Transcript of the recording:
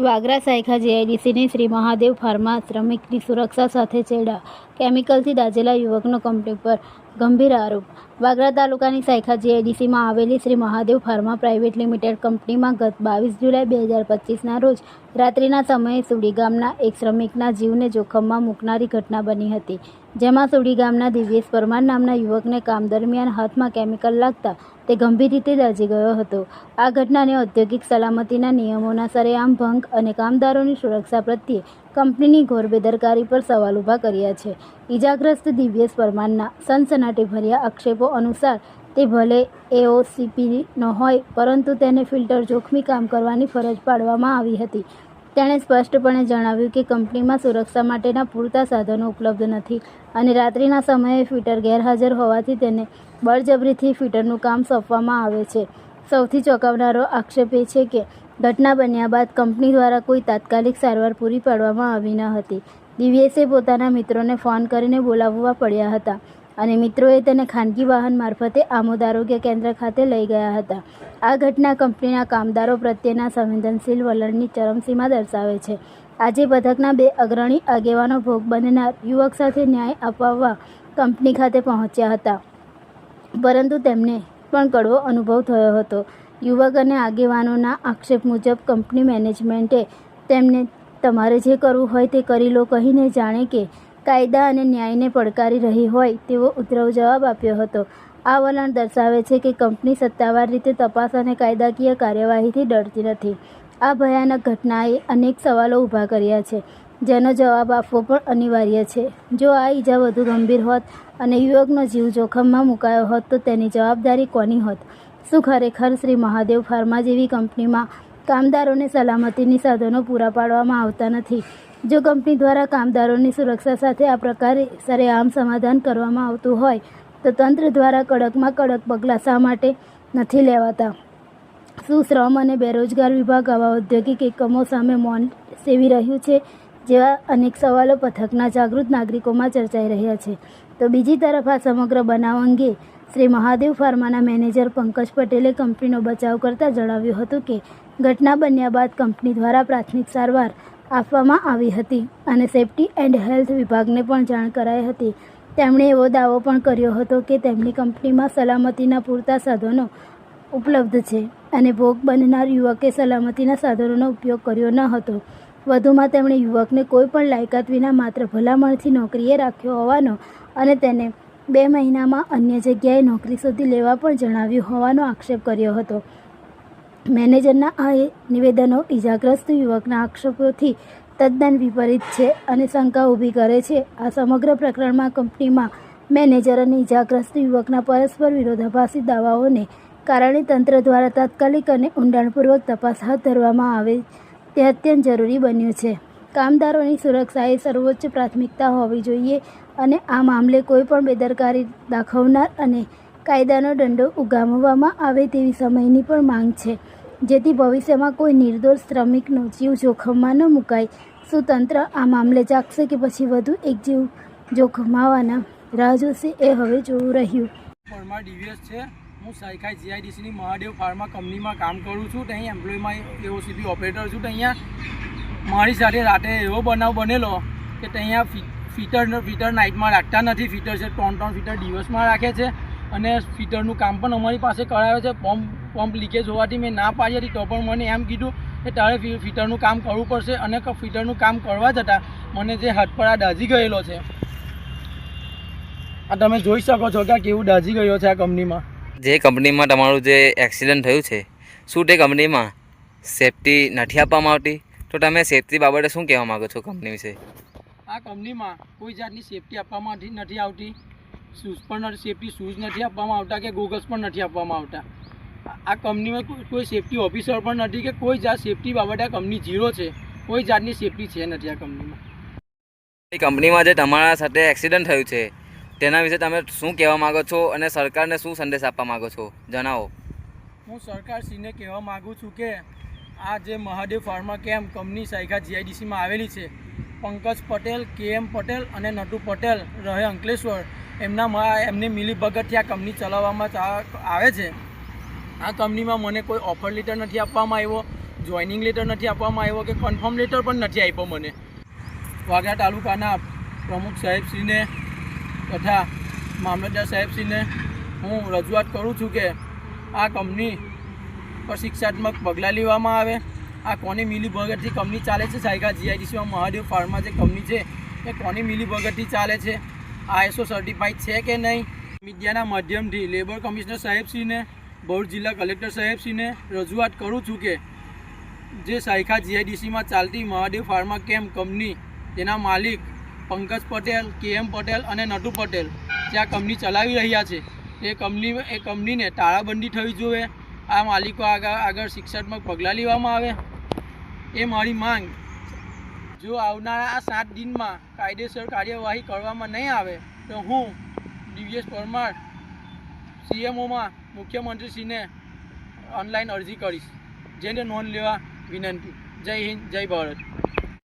વાગરા સાયખા જીઆઈડીસીની શ્રી મહાદેવ ફાર્મા શ્રમિકની સુરક્ષા સાથે ચેડા કેમિકલથી દાઝેલા યુવકનો કંપની પર ગંભીર આરોપ. વાગરા તાલુકાની સાયખા જીઆઈડીસીમાં આવેલી Shri Mahadev pharma private limited કંપનીમાં ગત બાવીસ જુલાઈ બે હજાર પચીસના રોજ રાત્રિના સમયે સુડી ગામના એક શ્રમિકના જીવને જોખમમાં મૂકનારી ઘટના બની હતી. જેમાં સુડી ગામના દિવ્યેશ પરમાર નામના યુવકને કામ દરમિયાન હાથમાં કેમિકલ લાગતા તે ગંભીર રીતે દાઝી ગયો હતો. આ ઘટનાને ઔદ્યોગિક સલામતીના નિયમોના સરેઆમ ભંગ અને કામદારોની સુરક્ષા પ્રત્યે કંપનીની ઘોર બેદરકારી પર સવાલ ઊભા કર્યા છે. ઇજાગ્રસ્ત દિવ્યેશ પરમારના સનસનાટીભર્યા આક્ષેપો અનુસાર તે ભલે એઓસીપી ન હોય, પરંતુ તેને ફિલ્ટર જોખમી કામ કરવાની ફરજ પાડવામાં આવી હતી. તેણે સ્પષ્ટપણે જણાવ્યું કે કંપનીમાં સુરક્ષા માટેના પૂરતા સાધનો ઉપલબ્ધ નથી અને રાત્રિના સમયે ફિટર ગેરહાજર હોવાથી તેને બળજબરીથી ફિટરનું કામ સોંપવામાં આવે છે. સૌથી ચોંકાવનારો આક્ષેપ એ છે કે ઘટના બન્યા બાદ કંપની દ્વારા કોઈ તાત્કાલિક સારવાર પૂરી પાડવામાં આવી ન હતી. દિવ્યેશે પોતાના મિત્રોને ફોન કરીને બોલાવવા પડ્યા હતા અને મિત્રોએ તેને ખાનગી વાહન મારફતે આમોદ આરોગ્ય કેન્દ્ર ખાતે લઈ ગયા હતા. આ ઘટના કંપનીના કામદારો પ્રત્યેના સંવેદનશીલ વલણની ચરમસીમા દર્શાવે છે. આજે પથકના બે અગ્રણી આગેવાનો ભોગ બનનાર યુવક સાથે ન્યાય અપાવવા કંપની ખાતે પહોંચ્યા હતા. પરંતુ તેમને પણ કડવો અનુભવ થયો હતો. યુવક અને આગેવાનોના આક્ષેપ મુજબ કંપની મેનેજમેન્ટે તેમને તમારે જે કરવું હોય તે કરી લો કહીને જાણે કે કાયદા અને ન્યાયને પડકારી રહી હોય તેવો ઉતરવ જવાબ આપ્યો હતો. આ વલણ દર્શાવે છે કે કંપની સત્તાવાર રીતે તપાસ અને કાયદાકીય કાર્યવાહીથી ડરતી નથી. આ ભયાનક ઘટનાએ અનેક સવાલો ઊભા કર્યા છે. જેનો જવાબ આપવો પણ અનિવાર્ય છે. જો આ ઈજા વધુ ગંભીર હોત અને યુવકનો જીવ જોખમમાં મુકાયો હોત તો તેની જવાબદારી કોની હોત? શું ખરેખર શ્રી મહાદેવ ફાર્મા જેવી કંપનીમાં કામદારોને સલામતીની સાધનો પૂરા પાડવામાં આવતા નથી? જો કંપની દ્વારા કામદારોની સુરક્ષા સાથે આ પ્રકારે સરેઆમ સમાધાન કરવામાં આવતું હોય, તો તંત્ર દ્વારા કડકમાં કડક પગલાં શા માટે નથી લેવાતા? શું શ્રમ અને બેરોજગાર વિભાગ આવા ઔદ્યોગિક એકમો સામે મૌન સેવી રહ્યું છે? જેવા અનેક સવાલો પથકના જાગૃત નાગરિકોમાં ચર્ચાઈ રહ્યા છે. તો બીજી તરફ આ સમગ્ર બનાવ અંગે શ્રી મહાદેવ ફાર્માના મેનેજર પંકજ પટેલે કંપનીનો બચાવ કરતાં જણાવ્યું હતું કે, ઘટના બન્યા બાદ કંપની દ્વારા પ્રાથમિક સારવાર આપવામાં આવી હતી અને સેફ્ટી એન્ડ હેલ્થ વિભાગને પણ જાણ કરાઈ હતી. તેમણે એવો દાવો પણ કર્યો હતો કે, તેમની કંપનીમાં સલામતીના પૂરતા સાધનો ઉપલબ્ધ છે અને ભોગ બનનાર યુવકે સલામતીના સાધનોનો ઉપયોગ કર્યો ન હતો. વધુમાં તેમણે યુવકને કોઈ પણ લાયકાત વિના માત્ર ભલામણથી નોકરીએ રાખ્યો હોવાનો અને તેને બે મહિનામાં અન્ય જગ્યાએ નોકરી શોધી લેવા પણ જણાવ્યું હોવાનો આક્ષેપ કર્યો હતો. મેનેજરના આ નિવેદનો ઇજાગ્રસ્ત યુવકના આક્ષેપોથી તદ્દન વિપરીત છે અને શંકા ઊભી કરે છે. આ સમગ્ર પ્રકરણમાં કંપનીમાં મેનેજર અને ઇજાગ્રસ્ત યુવકના પરસ્પર વિરોધાભાસી દાવાઓને કારણે તંત્ર દ્વારા તાત્કાલિક અને ઊંડાણપૂર્વક તપાસ હાથ ધરવામાં આવે તે અત્યંત જરૂરી બન્યું છે. કામદારોની સુરક્ષા એ સર્વોચ્ચ પ્રાથમિકતા હોવી જોઈએ અને આ મામલે કોઈ પણ બેદરકારી દાખવનાર અને કાયદાનો દંડો ઉગામવામાં આવે તેવી સમયની પણ માંગ છે. જેથી ભવિષ્યમાં કોઈ નિર્દોષ શ્રમિકનો જીવ જોખમમાં ન મુકાય. શું તંત્ર આ મામલે જાગશે કે પછી વધુ એક જીવ જોખમાવાના રાહ જોશે એ હવે જોવું રહ્યું. છે. હું સાયખાઈ જીઆઈડીસીની મહાદેવ ફાર્મા કંપનીમાં કામ કરું છું. તો અહીં એમ્પ્લોયમાં એઓસીપી ઓપરેટર છું. તો અહીંયા મારી સાથે રાતે એવો બનાવ બનેલો કે ત્યાં ફિટર ફિટર નાઇટમાં રાખતા નથી. ફીટર છે, ત્રણ ત્રણ ફીટર દિવસમાં રાખે છે અને ફીટરનું કામ પણ અમારી પાસે કરાવે છે. પંપ પંપ લીકેજ હોવાથી મેં ના પાડી હતી તો પણ મને એમ કીધું કે તારે ફિટરનું કામ કરવું પડશે અને ફિટરનું કામ કરવા જતાં મને જે હટપડા દાઝી ગયેલો છે. આ તમે જોઈ શકો છો કે આ કેવું દાઝી ગયો છે આ કંપનીમાં. જે કંપનીમાં તમારું જે એક્સિડન્ટ થયું છે, શું તે કંપનીમાં સેફટી નથી આપવામાં આવતી? તો તમે સેફટી બાબતે શું કહેવા માગો છો કંપની વિશે? આ કંપનીમાં કોઈ જાતની સેફટી આપવામાં નથી- આવતી. શૂઝ પણ સેફટી શૂઝ નથી આપવામાં આવતા કે ગોગલ્સ પણ નથી આપવામાં આવતા. આ- કંપનીમાં કોઈ- કોઈ સેફટી ઓફિસર પણ નથી કે કોઈ જાત સેફટી બાબતે આ કંપની ઝીરો છે. કોઈ જાતની સેફટી છે નથી આ કંપનીમાં એ કંપનીમાં જે તમારા સાથે એક્સિડન્ટ થયું છે તેના વિશે તમે શું કહેવા માગો છો અને સરકારને શું સંદેશ આપવા માગો છો? જણાવો. હું સરકારશ્રીને કહેવા માગું છું કે આ જે Mahadev pharma camp company Saykha જીઆઈડીસીમાં આવેલી છે, પંકજ પટેલ કે એમ પટેલ અને નટુ પટેલ રહે અંકલેશ્વર. એમના એમની મિલીભગતથી આ કંપની ચલાવવામાં આવે છે. આ કંપનીમાં મને કોઈ ઓફર લેટર નથી આપવામાં આવ્યો જોઈનિંગ લેટર નથી આપવામાં આવ્યો કે કન્ફર્મ લેટર પણ નથી આપ્યો મને. વાગરા તાલુકાના પ્રમુખ સાહેબશ્રીને તથા મામલતદાર સાહેબશ્રીને હું રજૂઆત કરું છું કે આ કંપની પર શિક્ષાત્મક પગલાં લેવામાં આવે. આ કોની મિલીભગતથી કંપની ચાલે છે? સાયકા જીઆઈડીસીમાં મહાદેવ ફાર્મા જે કંપની છે, એ કોની મિલીભગતથી ચાલે છે? આઈએસઓ સર્ટિફાઈડ છે કે નહીં? મીડિયાના માધ્યમથી લેબર કમિશનર સાહેબશ્રીને, ભરૂચ જિલ્લા કલેક્ટર સાહેબશ્રીને રજૂઆત કરું છું કે, જે સાયખા જીઆઈડીસીમાં ચાલતી મહાદેવ ફાર્મા કેમ્પ કંપની તેના માલિક પંકજ પટેલ કે એમ પટેલ અને નટુ પટેલ, જે આ કંપની ચલાવી રહ્યા છે. એ કંપની, એ કંપનીને તાળાબંધી થવી જોઈએ. આ માલિકો આગળ આગળ શિક્ષાત્મક પગલાં લેવામાં આવે. એ મારી માંગ. જો આવનારા આ સાત દિનમાં કાયદેસર કાર્યવાહી કરવામાં નહીં આવે, તો હું દિવ્યેશ પરમાર સીએમઓમાં મુખ્યમંત્રીશ્રીને ઓનલાઈન અરજી કરીશ. જેને નોંધ લેવા વિનંતી. જય હિન્દ, જય ભારત.